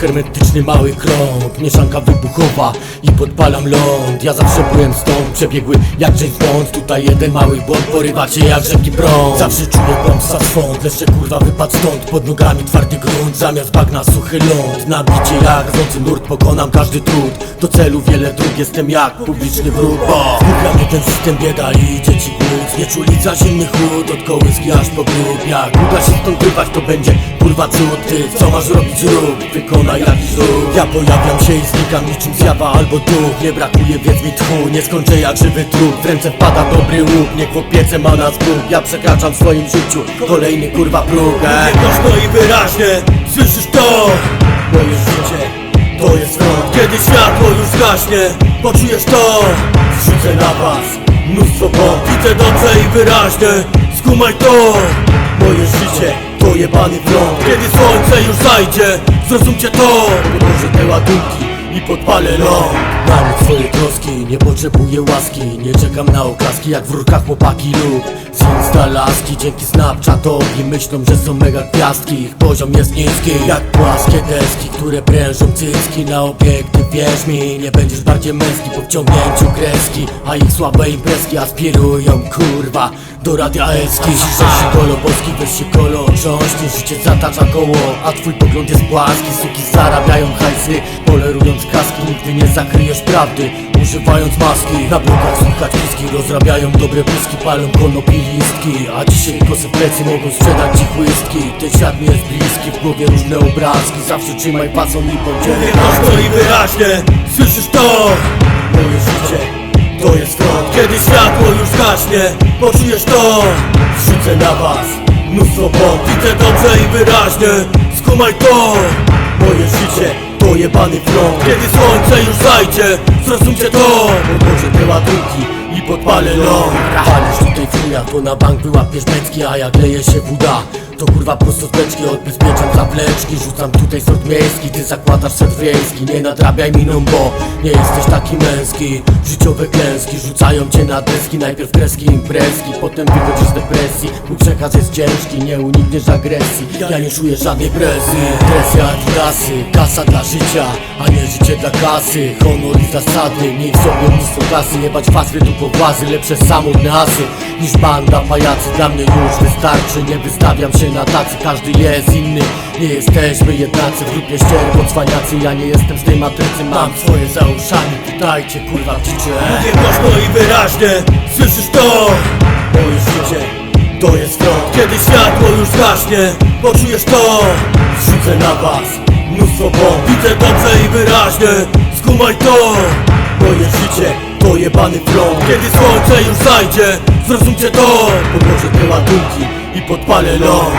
hermetyczny mały krąg Mieszanka wybuchowa i podpalam ląd. Ja zawsze byłem stąd, przebiegły jak James Bond. Tutaj jeden mały błąd, porywa cię jak rzeki prąd. Zawsze czuję kłamstwa swąd, leszcze kurwa wypadł stąd. Pod nogami twardy grunt, zamiast bagna suchy ląd. Nabicie jak rwący nurt, pokonam każdy trud. Do celu wiele dróg, jestem jak publiczny wróg Bo wkurwia mnie ten system bieda i dzieci głód. Nieczulica, zimny chłód, od kołyski aż po grób. Jak uda się stąd wyrwać, to będzie kurwa cud Ty? Co masz robić rób, wykonaj jakiś ruch. Ja pojawiam się i znikam niczym zjawa albo duch. Nie brakuje wiedz mi tchu, nie skończę jak żywy trup W ręce wpada dobry łuk, niech w opiece ma nas Bóg Ja przekraczam w swoim życiu kolejny kurwa próg. Głośno i wyraźnie, słyszysz to? Moje życie to jest front. Kiedy światło już zgaśnie, poczujesz to? Zrzucę na was mnóstwo bomb. Widzę dobrze i wyraźnie, skumaj to. Moje życie to jebany front Kiedy słońce już zajdzie, zrozumcie to. Podłożę te ładunki i podpalę ląd. Mam swoje nie potrzebuję łaski Nie czekam na oklaski jak w rurkach chłopaki lub Z instalaski dzięki Snapchatowi Myślą, że są mega gwiazdki. Ich poziom jest niski Jak płaskie deski, które prężą cycki. Na obiekty wierz mi Nie będziesz bardziej męski po wciągnięciu kreski A ich słabe imprezki aspirują kurwa do radia eski. Ciszej się kolo boski, weź się kolo Książki, życie zatacza koło A twój pogląd jest płaski. Suki zarabiają hajsy Polerując kaski, nigdy nie zakryjesz prawdy Używając maski. Na blokach słuchać whisky Rozrabiają dobre błyski, palą konopi listki. A dzisiaj kosy w plecy mogą sprzedać ci chłystki. Ten świat mi jest bliski, w głowie różne obrazki. Zawsze trzymaj pasą i podzielę Głośno i wyraźnie, słyszysz to? Moje życie to jest front Kiedy światło już gaśnie, poczujesz to. Zrzucę na was mnóstwo bomb Widzę dobrze i wyraźnie, skumaj to. Moje życie to jebany front. Kiedy słońce już zajdzie, zrozumcie to. Podłożę te ładunki i podpalę ląd. Palisz tutaj furia, to na bank wyłapiesz męcki A jak leje się woda, to kurwa prosto z beczki Odbezpieczam zawleczki, rzucam tutaj sort miejski Ty zakładasz set wiejski, nie nadrabiaj miną Bo nie jesteś taki męski. Życiowe klęski rzucają cię na deski. Najpierw kreski imprezki, potem wychodzisz z depresji. Mój przekaz jest ciężki, nie unikniesz agresji. Ja nie czuję żadnej presji. Presja adidasy, kasa dla życia A nie życie dla kasy. Honor i zasady, miej w sobie mnóstwo klasy. Jebać was tu po władzy, lepsze samotne asy Niż banda pajacy, dla mnie już wystarczy. Nie wystawiam się na tacy, każdy jest inny. Nie jesteśmy jednacy, w grupie ściery cwaniacy. Ja nie jestem z tej matrycy, mam swoje za uszami Pytajcie kurwa dziczy Mówię głośno i wyraźnie, słyszysz to? Moje życie. To jest front. Kiedy światło już zgaśnie, poczujesz to? Zrzucę na was mnóstwo bomb. Widzę dobrze i wyraźnie, skumaj to. Moje życie. To jebany front. Kiedy słońce już zajdzie, zrozumcie to. Podłożę te ładunki i podpalę ląd